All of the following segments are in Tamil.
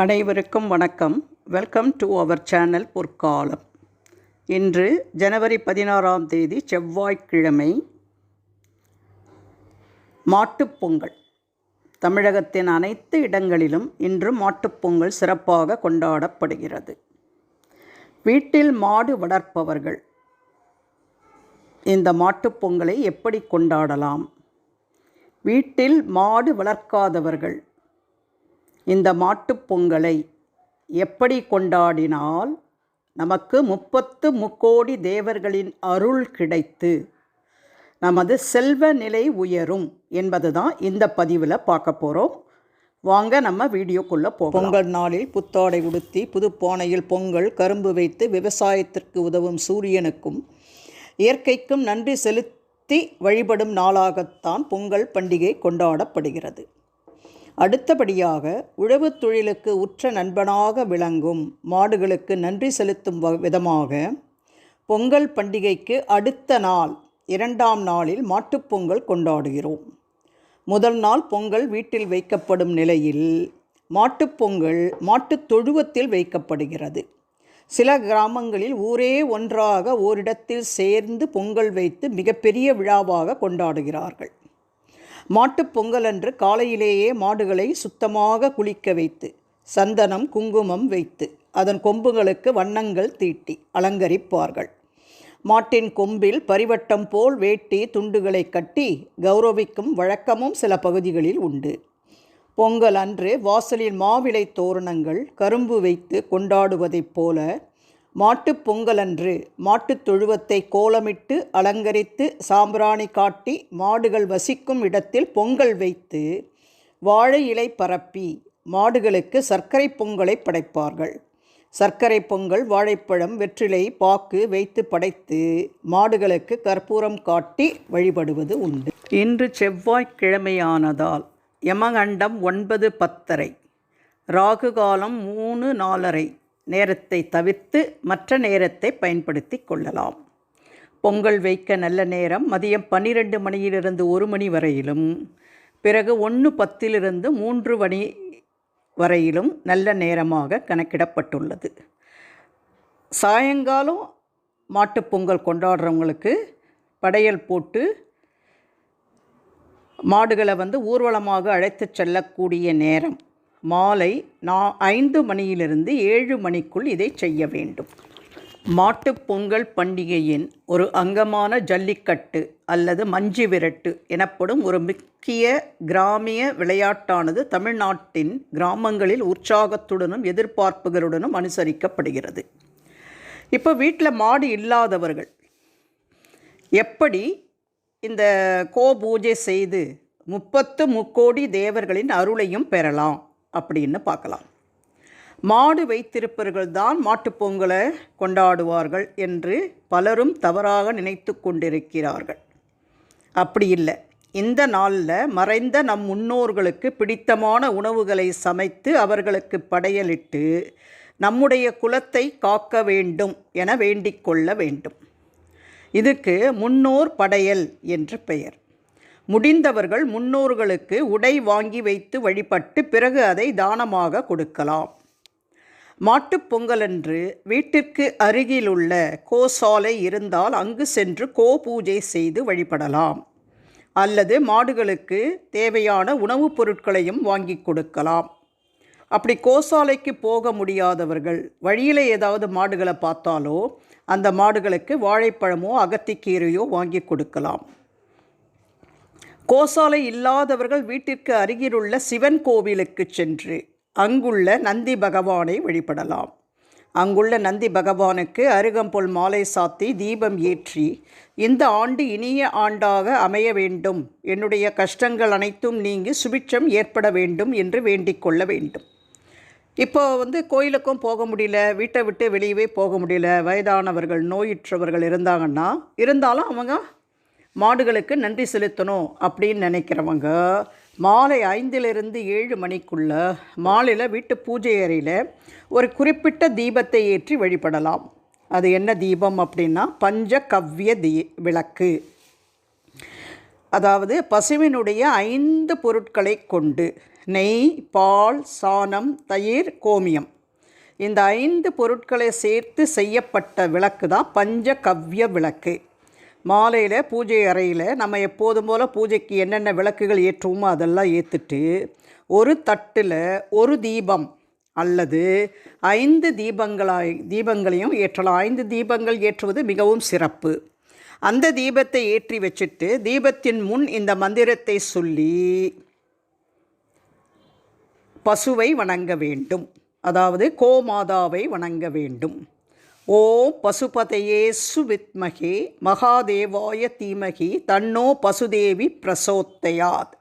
அனைவருக்கும் வணக்கம். வெல்கம் டு அவர் சேனல் பொற்காலம். இன்று ஜனவரி பதினாறாம் தேதி செவ்வாய்க்கிழமை மாட்டுப்பொங்கல் தமிழகத்தின் அனைத்து இடங்களிலும் இன்று மாட்டுப்பொங்கல் சிறப்பாக கொண்டாடப்படுகிறது. வீட்டில் மாடு வளர்ப்பவர்கள் இந்த மாட்டுப்பொங்கலை எப்படி கொண்டாடலாம்? வீட்டில் மாடு வளர்க்காதவர்கள் இந்த மாட்டுப் பொங்கலை எப்படி கொண்டாடினால் நமக்கு முப்பத்து முக்கோடி தேவர்களின் அருள் கிடைத்து நமது செல்வ நிலை உயரும் என்பது தான் இந்த பதிவில் பார்க்க போகிறோம் வாங்க நம்ம வீடியோக்குள்ளே போகும் பொங்கல் நாளில் புத்தாடை உடுத்தி புதுப்பானையில் பொங்கல் கரும்பு வைத்து விவசாயத்திற்கு உதவும் சூரியனுக்கும் இயற்கைக்கும் நன்றி செலுத்தி வழிபடும் நாளாகத்தான் பொங்கல் பண்டிகை கொண்டாடப்படுகிறது. அடுத்தபடியாக உழவுத் தொழிலுக்கு உற்ற நண்பனாக விளங்கும் மாடுகளுக்கு நன்றி செலுத்தும் வ- விதமாக பொங்கல் பண்டிகைக்கு அடுத்த நாள் இரண்டாம் நாளில் மாட்டுப்பொங்கல் கொண்டாடுகிறோம். முதல் நாள் பொங்கல் வீட்டில் வைக்கப்படும் நிலையில் மாட்டுப்பொங்கல் மாட்டுத் தொழுவத்தில் வைக்கப்படுகிறது. சில கிராமங்களில் ஊரே ஒன்றாக ஓரிடத்தில் சேர்ந்து பொங்கல் வைத்து மிகப்பெரிய விழாவாக கொண்டாடுகிறார்கள். மாட்டுப் பொங்கலன்று காலையிலேயே மாடுகளை சுத்தமாக குளிக்க வைத்து சந்தனம் குங்குமம் வைத்து அதன் கொம்புகளுக்கு வண்ணங்கள் தீட்டி அலங்கரிப்பார்கள். மாட்டின் கொம்பில் பரிவட்டம் போல் வேட்டி துண்டுகளை கட்டி கௌரவிக்கும் வழக்கமும் சில பகுதிகளில் உண்டு. பொங்கல் அன்று வாசலில் மாவிளை தோரணங்கள் கரும்பு வைத்து கொண்டாடுவதைப் போல மாட்டுப் பொங்கலன்று மாட்டுத் தொழுவத்தை கோலமிட்டு அலங்கரித்து சாம்பிராணி காட்டி மாடுகள் வசிக்கும் இடத்தில் பொங்கல் வைத்து வாழை இலை பரப்பி மாடுகளுக்கு சர்க்கரை பொங்கலை படைப்பார்கள். சர்க்கரை பொங்கல் வாழைப்பழம் வெற்றிலை பாக்கு வைத்து படைத்து மாடுகளுக்கு கற்பூரம் காட்டி வழிபடுவது உண்டு. இன்று செவ்வாய்க்கிழமையானதால் யமகண்டம் ஒன்பது பத்தரை ராகு காலம் மூணு நாலரை நேரத்தை தவிர்த்து மற்ற நேரத்தை பயன்படுத்தி கொள்ளலாம். பொங்கல் வைக்க நல்ல நேரம் மதியம் பன்னிரெண்டு மணியிலிருந்து ஒரு மணி வரையிலும் பிறகு ஒன்று பத்திலிருந்து மூன்று மணி வரையிலும் நல்ல நேரமாக கணக்கிடப்பட்டுள்ளது. சாயங்காலம் மாட்டுப்பொங்கல் கொண்டாடுறவங்களுக்கு படையல் போட்டு மாடுகளை வந்து ஊர்வலமாக அழைத்துச் செல்லக்கூடிய நேரம். மாலை நா ஐந்து மணியிலிருந்து ஏழு மணிக்குள் இதை செய்ய வேண்டும். மாட்டுப் பொங்கல் பண்டிகையின் ஒரு அங்கமான ஜல்லிக்கட்டு அல்லது மஞ்சு விரட்டு எனப்படும் ஒரு முக்கிய கிராமிய விளையாட்டானது தமிழ்நாட்டின் கிராமங்களில் உற்சாகத்துடனும் எதிர்பார்ப்புகளுடனும் அனுசரிக்கப்படுகிறது. இப்போ வீட்டில் மாடு இல்லாதவர்கள் எப்படி இந்த கோ பூஜை செய்து முப்பத்து முக்கோடி தேவர்களின் அருளையும் பெறலாம்? அப்படின்னு பார்க்கலாம். மாடு வைத்திருப்பவர்கள் தான் மாட்டுப்பொங்கலை கொண்டாடுவார்கள் என்று பலரும் தவறாக நினைத்து கொண்டிருக்கிறார்கள். அப்படி இல்லை. இந்த நாளில் மறைந்த நம் முன்னோர்களுக்கு பிடித்தமான உணவுகளை சமைத்து அவர்களுக்கு படையலிட்டு நம்முடைய குலத்தை காக்க வேண்டும் என வேண்டிக் கொள்ள வேண்டும். இதுக்கு முன்னோர் படையல் என்று பெயர். முடிந்தவர்கள் முன்னோர்களுக்கு உடை வாங்கி வைத்து வழிபட்டு பிறகு அதை தானமாக கொடுக்கலாம். மாட்டுப் பொங்கலன்று வீட்டிற்கு அருகிலுள்ள கோசாலை இருந்தால் அங்கு சென்று கோ பூஜை செய்து வழிபடலாம். அல்லது மாடுகளுக்கு தேவையான உணவுப் பொருட்களையும் வாங்கி கொடுக்கலாம். அப்படி கோசாலைக்கு போக முடியாதவர்கள் வழியில் ஏதாவது மாடுகளை பார்த்தாலோ அந்த மாடுகளுக்கு வாழைப்பழமோ அகத்திக்கீரையோ வாங்கி கொடுக்கலாம். கோசாலை இல்லாதவர்கள் வீட்டிற்கு அருகிலுள்ள சிவன் கோவிலுக்கு சென்று அங்குள்ள நந்தி பகவானை வழிபடலாம். அங்குள்ள நந்தி பகவானுக்கு அருகம்புல் மாலை சாத்தி தீபம் ஏற்றி இந்த ஆண்டு இனிய ஆண்டாக அமைய வேண்டும். என்னுடைய கஷ்டங்கள் அனைத்தும் நீங்கி சுபிட்சம் ஏற்பட வேண்டும் என்று வேண்டிக் கொள்ள வேண்டும். இப்போ வந்து கோயிலுக்கும் போக முடியல வீட்டை விட்டு வெளியவே போக முடியல. வயதானவர்கள் நோயுற்றவர்கள் இருந்தாங்கன்னா இருந்தாலும் அவங்க மாடுகளுக்கு நன்றி செலுத்தணும் அப்படின்னு நினைக்கிறவங்க மாலை ஐந்திலிருந்து ஏழு மணிக்குள்ள மாலையில் வீட்டு பூஜை அறையில் ஒரு குறிப்பிட்ட தீபத்தை ஏற்றி வழிபடலாம். அது என்ன தீபம் அப்படின்னா பஞ்சகவ்ய தீ விளக்கு. அதாவது பசுவினுடைய ஐந்து பொருட்களை கொண்டு நெய் பால் சாணம் தயிர் கோமியம். இந்த ஐந்து பொருட்களை சேர்த்து செய்யப்பட்ட விளக்கு தான் பஞ்சகவ்ய விளக்கு. மாலையில் பூஜை அறையில் நம்ம எப்போதும் போல் பூஜைக்கு என்னென்ன விளக்குகள் ஏற்றுவோமோ அதெல்லாம் ஏற்றுட்டு ஒரு தட்டில் ஒரு தீபம் அல்லது ஐந்து தீபங்களாய் தீபங்களையும் ஏற்றலாம். ஐந்து தீபங்கள் ஏற்றுவது மிகவும் சிறப்பு. அந்த தீபத்தை ஏற்றி வச்சுட்டு தீபத்தின் முன் இந்த மந்திரத்தை சொல்லி பசுவை வணங்க வேண்டும். அதாவது கோமாதாவை வணங்க வேண்டும். ஓம் பசுபதையே சுவித்மகே மகாதேவாய தீமகி தன்னோ பசுதேவி பிரசோத்தயாத்.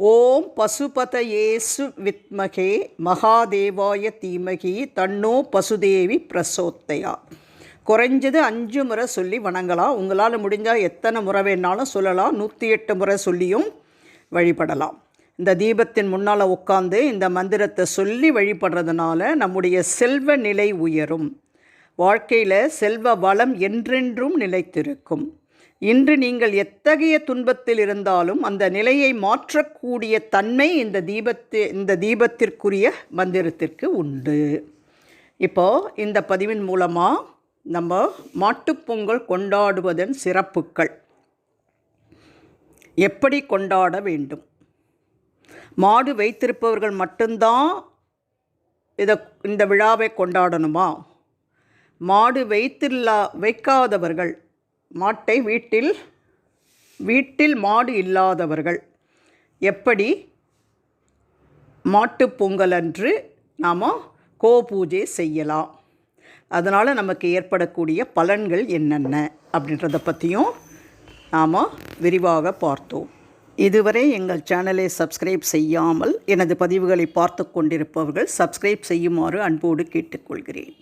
ஓம் பசுபதையேசு வித்மகே மகாதேவாய தீமகி தன்னோ பசுதேவி பிரசோத்தயா குறைஞ்சது அஞ்சு முறை சொல்லி வணங்கலாம். உங்களால் முடிஞ்சால் எத்தனை முறை வேணாலும் சொல்லலாம். நூற்றி எட்டு முறை சொல்லியும் வழிபடலாம். இந்த தீபத்தின் முன்னால் உட்காந்து இந்த மந்திரத்தை சொல்லி வழிபடுறதுனால நம்முடைய செல்வ நிலை உயரும். வாழ்க்கையில் செல்வ வளம் என்றென்றும் நிலைத்திருக்கும். இன்று நீங்கள் எத்தகைய துன்பத்தில் இருந்தாலும் அந்த நிலையை மாற்றக்கூடிய தன்மை இந்த தீபத்து இந்த தீபத்திற்குரிய மந்திரத்திற்கு உண்டு. இப்போது இந்த பதிவின் மூலமாக நம்ம மாட்டுப்பொங்கல் கொண்டாடுவதன் சிறப்புகள். எப்படி கொண்டாட வேண்டும்? மாடு வைத்திருப்பவர்கள் மட்டும்தான் இதை இந்த விழாவை கொண்டாடணுமா? மாடு வைத்தில்லா வைக்காதவர்கள். மாட்டை வீட்டில் வீட்டில் மாடு இல்லாதவர்கள். எப்படி? மாட்டுப் பொங்கல் அன்று நாம் கோ பூஜை செய்யலாம். அதனால் நமக்கு ஏற்படக்கூடிய பலன்கள் என்னென்ன அப்படின்றத பற்றியும் நாம் விரிவாக பார்த்தோம். இதுவரை எங்கள் சேனலை சப்ஸ்கிரைப் செய்யாமல் எனது பதிவுகளை பார்த்து கொண்டிருப்பவர்கள் சப்ஸ்கிரைப் செய்யுமாறு அன்போடு கேட்டுக்கொள்கிறேன்.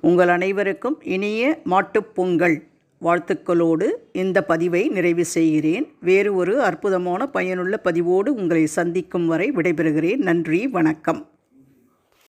உங்கள் அனைவருக்கும் இனிய மாட்டுப்பொங்கல் வாழ்த்துக்களோடு இந்த பதிவை நிறைவு செய்கிறேன். வேறு ஒரு அற்புதமான பயனுள்ள பதிவோடு உங்களை சந்திக்கும் வரை விடைபெறுகிறேன். நன்றி வணக்கம்.